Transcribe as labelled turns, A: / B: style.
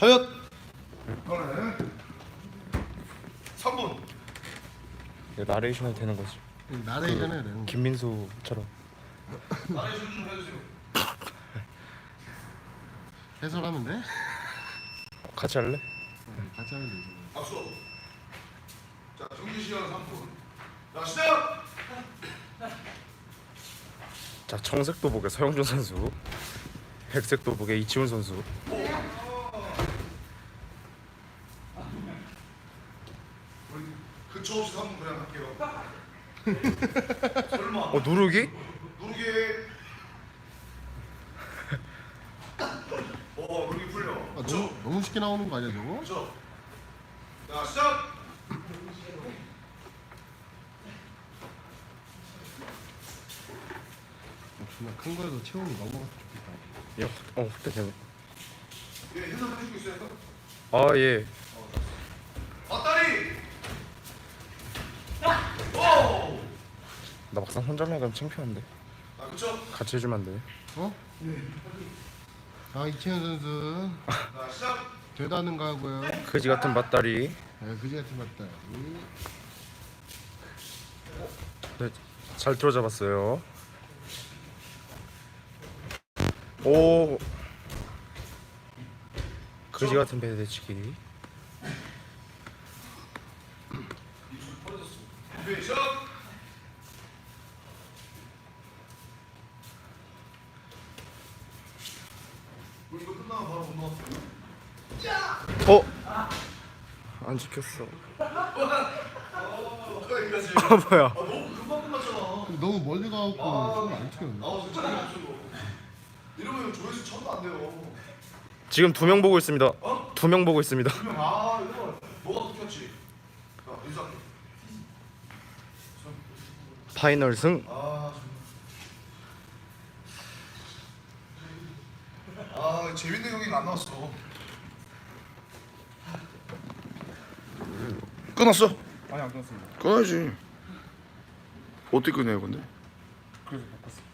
A: 저녁. 이거는 3분.
B: 이거 나레이션 해도 되는 거지.
C: 나레이션 해야 되는 거.
B: 김민수처럼.
A: 나레이션 좀 해주세요.
C: 해설하면 돼?
B: 같이 할래?
C: 같이 하면 되지.
A: 박수. 자, 경기 시간 3분. 자, 시작.
B: 자 청색 도복의 서영준 선수, 백색 도복의 이치훈 선수.
A: 우 근처 없이 3분 그냥 할게요. 설마.
B: 어 누르기?
A: 누르게. 어, 누르기 풀려.
C: 아, 너무 너무 쉽게 나오는 거 아니야 저거?
A: 그렇죠. 자, 시작.
C: 정말 큰 거에서 체온이 넘어갔으면 좋겠다.
B: 야, 어 그때 되네.
A: 예, 해설 해주고 있어요.
B: 아 예.
A: 맞다리. 오.
B: 나 막상 혼자 하면 창피한데.
A: 아.
B: 같이 해주면 안 돼?
C: 어? 아 이채현 선수. 되다는 거 하고요.
B: 그지 같은 맞다리.
C: 네, 그지 같은 맞다. 음,
B: 네, 잘 들어잡았어요. 오. 그지 같은 배대치기.
A: 준비 시작. 우리 이거 끝나면 바로 운동.
B: 어? 안 지켰어. 아 뭐야?
A: 아, 너무 금방 끝났잖아.
C: 근데 너무 멀리 가고 손을 안 찍었네.
A: 아, 진짜. 이러면 조회수 천도 안 돼요.
B: 지금 두 명 보고 있습니다.
A: 어?
B: 두 명 보고 있습니다.
A: 아, 이거 뭐가 끊겼지? 자, 인사할게.
B: 파이널 승.
A: 아, 정말. 아, 재밌는 경기가 안 나왔어. 끊었어?
B: 아니 안 끊었습니다.
A: 끊어야지. 어떻게 끊어요, 근데?
B: 그래서 바꿨어.